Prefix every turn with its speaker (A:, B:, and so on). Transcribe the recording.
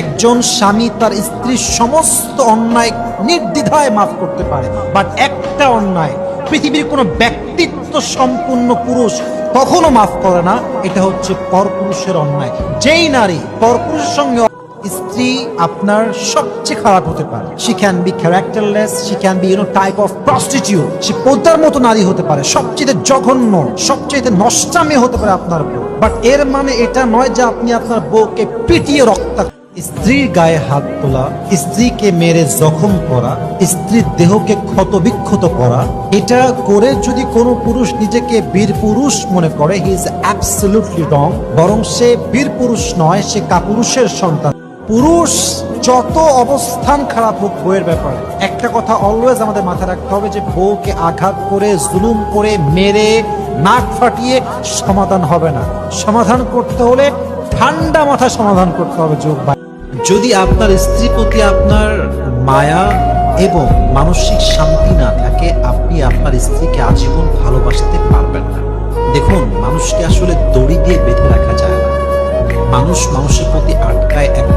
A: একজন স্বামী তার স্ত্রীর সমস্ত অন্যায় নির্দ্বিধায় মাফ করতে পারে। বাট একটা অন্যায়, পৃথিবীর কোনো ব্যক্তিত্ব সম্পূর্ণ পুরুষ কখনো মাফ করে না, এটা হচ্ছে পরপুরুষের অন্যায়। যেই নারী পরপুরুষের সঙ্গে স্ত্রী আপনার সবচেয়ে খারাপ হতে পারে। She can be characterless she can be you know type of prostitute সে পদ্মার মতো নারী হতে পারে, সবচেয়ে জঘন্য, সবচেয়ে নষ্টামে হতে পারে আপনার বউ বাট এর মানে এটা নয় যে আপনি আপনার বউকে পিটিয়ে রক্তাক্ত স্ত্রীর গায়ে হাত তোলা, স্ত্রীকে মেরে জখম করা, স্ত্রীর দেহকে ক্ষত বিক্ষত করা, এটা করে যদি কোনো পুরুষ নিজেকে বীর পুরুষ মনে করে হি ইজ অ্যাবসলিউটলি রং বরং সে বীর পুরুষ নয়, সে কাপুরুষের সন্তান। পুরুষ যত অবস্থান খারাপ হোক বউয়ের ব্যাপারে, একটা কথা অলওয়েজ আমাদের মাথায় রাখতে হবে যে বউকে আঘাত করে, জুলুম করে, মেরে, নাক ফাটিয়ে সমাধান হবে না। সমাধান করতে হলে ঠান্ডা মাথা সমাধান করতে হবে যোগ যদি আপনার স্ত্রী প্রতি আপনার মায়া এবং মানসিক শান্তি না থাকে, আপনি আপনার স্ত্রীকে আজীবন ভালোবাসতে পারবেন না। দেখুন, মানুষকে আসলে দড়ি দিয়ে বেঁধে রাখা যায় না। মানুষ মানুষের প্রতি আটকায় এক